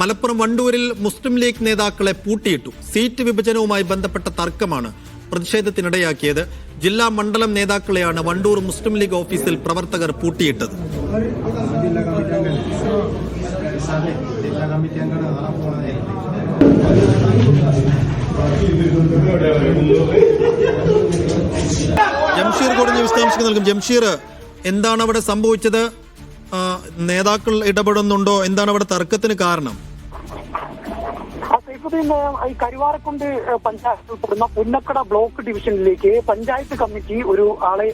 മലപ്പുറം വണ്ടൂരിൽ മുസ്ലിം league നേതാക്കളെ പൂട്ടിയിട്ടു. Seat വിഭജനവുമായി ബന്ധപ്പെട്ട തർക്കമാണ് പ്രതിഷേധത്തിനിടയാക്കിയത്. ജില്ലാ മണ്ഡലം നേതാക്കളെയാണ് വണ്ടൂർ മുസ്ലിം ലീഗ് ഓഫീസിൽ പ്രവർത്തകർ പൂട്ടിയിട്ടത്. ജംഷീർ നൽകും ജംഷീർ എന്താണ് അവിടെ സംഭവിച്ചത്? നേതാക്കൾ ഇടപെടുന്നുണ്ടോ? എന്താണ് അവിടെ തർക്കത്തിന് കാരണം? സൈഫുദ്ദീൻ ഈ കരുവാരക്കുണ്ട് പഞ്ചായത്തിൽ പഞ്ചായത്ത് ഉൾപ്പെടുന്ന പുന്നക്കട ബ്ലോക്ക് ഡിവിഷനിലേക്ക് പഞ്ചായത്ത് കമ്മിറ്റി ഒരു ആളെ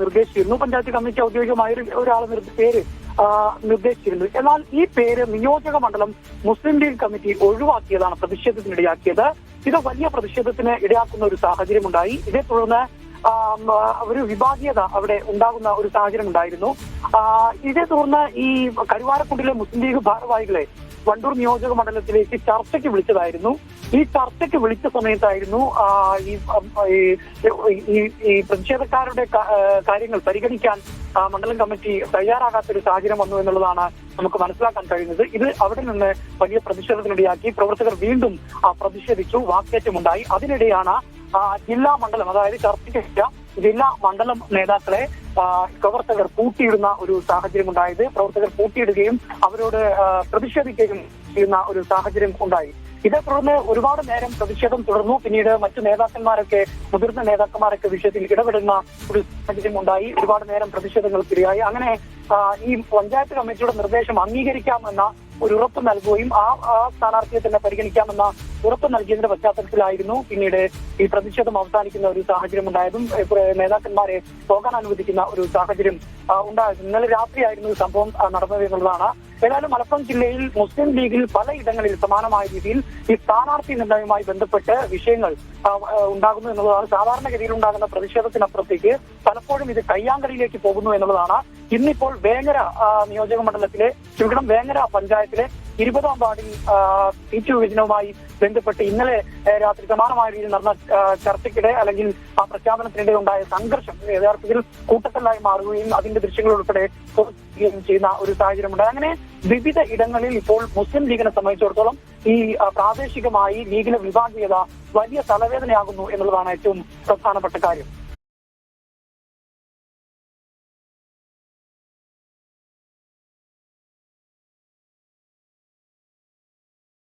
നിർദ്ദേശിച്ചിരുന്നു. പഞ്ചായത്ത് കമ്മിറ്റി ഔദ്യോഗികമായ ഒരു ഒരാളെ പേര് നിർദ്ദേശിച്ചിരുന്നു. എന്നാൽ ഈ പേര് നിയോജക മണ്ഡലം മുസ്ലിം ലീഗ് കമ്മിറ്റി ഒഴിവാക്കിയതാണ് പ്രതിഷേധത്തിനിടയാക്കിയത്. ഇത് വലിയ പ്രതിഷേധത്തിന് ഇടയാക്കുന്ന ഒരു സാഹചര്യം ഉണ്ടായി ഇതേ തുടർന്ന് ഒരു വിഭാഗീയത അവിടെ ഉണ്ടാകുന്ന ഒരു സാഹചര്യം ഉണ്ടായിരുന്നു ഇതേ തുടർന്ന് ഈ കരുവാരക്കുണ്ടിലെ മുസ്ലിം ലീഗ് ഭാരവാഹികളെ വണ്ടൂർ നിയോജക മണ്ഡലത്തിലേക്ക് ചർച്ചയ്ക്ക് വിളിച്ചതായിരുന്നു. ഈ ചർച്ചയ്ക്ക് വിളിച്ച സമയത്തായിരുന്നു ഈ പ്രതിഷേധക്കാരുടെ കാര്യങ്ങൾ പരിഗണിക്കാൻ മണ്ഡലം കമ്മിറ്റി തയ്യാറാകാത്ത ഒരു സാഹചര്യം വന്നു എന്നുള്ളതാണ് നമുക്ക് മനസ്സിലാക്കാൻ കഴിയുന്നത്. ഇത് അവിടെ നിന്ന് വലിയ പ്രതിഷേധത്തിനിടയാക്കി പ്രവർത്തകർ വീണ്ടും പ്രതിഷേധിച്ചു വാക്കേറ്റമുണ്ടായി. അതിനിടെയാണ് ജില്ലാ മണ്ഡലം അതായത് ചർച്ചയ്ക്ക് ജില്ലാ മണ്ഡലം നേതാക്കളെ പ്രവർത്തകർ പൂട്ടിയിടുന്ന ഒരു സാഹചര്യം ഉണ്ടായത്. പ്രവർത്തകർ പൂട്ടിയിടുകയും അവരോട് പ്രതിഷേധിക്കുകയും ചെയ്യുന്ന ഒരു സാഹചര്യം ഉണ്ടായി. ഇതേ തുടർന്ന് ഒരുപാട് നേരം പ്രതിഷേധം തുടർന്നു. പിന്നീട് മറ്റു നേതാക്കന്മാരൊക്കെ മുതിർന്ന നേതാക്കന്മാരൊക്കെ വിഷയത്തിൽ ഇടപെടുന്ന ഒരു സാഹചര്യം ഉണ്ടായി. ഒരുപാട് നേരം പ്രതിഷേധങ്ങൾക്കിടയായി അങ്ങനെ ഈ പഞ്ചായത്ത് കമ്മിറ്റിയുടെ നിർദ്ദേശം അംഗീകരിക്കാമെന്ന ഒരു ഉറപ്പ് നൽകുകയും ആ ആ സ്ഥാനാർത്ഥിയെ തന്നെ പരിഗണിക്കാമെന്ന ഉറപ്പ് നൽകിയതിന്റെ പശ്ചാത്തലത്തിലായിരുന്നു പിന്നീട് ഈ പ്രതിഷേധം അവസാനിക്കുന്ന ഒരു സാഹചര്യം ഉണ്ടായതും നേതാക്കന്മാരെ പോകാൻ അനുവദിക്കുന്ന ഒരു സാഹചര്യം ഉണ്ടായത്. ഇന്നലെ രാത്രിയായിരുന്നു സംഭവം നടന്നത് എന്നുള്ളതാണ്. ഏതായാലും മലപ്പുറം ജില്ലയിൽ മുസ്ലിം ലീഗിൽ പലയിടങ്ങളിൽ സമാനമായ രീതിയിൽ ഈ സ്ഥാനാർത്ഥി നിർണയവുമായി ബന്ധപ്പെട്ട് വിഷയങ്ങൾ ഉണ്ടാകുന്നു എന്നുള്ളതാണ്. സാധാരണഗതിയിൽ ഉണ്ടാകുന്ന പ്രതിഷേധത്തിനപ്പുറത്തേക്ക് പലപ്പോഴും ഇത് കയ്യാങ്കളിയിലേക്ക് പോകുന്നു എന്നുള്ളതാണ് ഇന്നിപ്പോൾ വേങ്ങര നിയോജക മണ്ഡലത്തിലെ ക്ഷമിക്കണം വേങ്ങര പഞ്ചായത്തിലെ ഇരുപതാം വാർഡിൽ സീറ്റ് വിഭജനവുമായി ബന്ധപ്പെട്ട് ഇന്നലെ രാത്രി സമാനമായ രീതിയിൽ നടന്ന ചർച്ചയ്ക്കിടെ അല്ലെങ്കിൽ ആ പ്രഖ്യാപനത്തിനിടെ ഉണ്ടായ സംഘർഷം യഥാർത്ഥത്തിൽ കൂട്ടത്തല്ലായി മാറുകയും അതിന്റെ ദൃശ്യങ്ങൾ ഉൾപ്പെടെ ചെയ്യുന്ന ഒരു സാഹചര്യമുണ്ട്. അങ്ങനെ വിവിധ ഇടങ്ങളിൽ ഇപ്പോൾ മുസ്ലിം ലീഗിനെ സംബന്ധിച്ചിടത്തോളം ഈ പ്രാദേശികമായി ലീഗിലെ വിഭാഗീയത വലിയ തലവേദനയാകുന്നു എന്നുള്ളതാണ് ഏറ്റവും പ്രധാനപ്പെട്ട കാര്യം.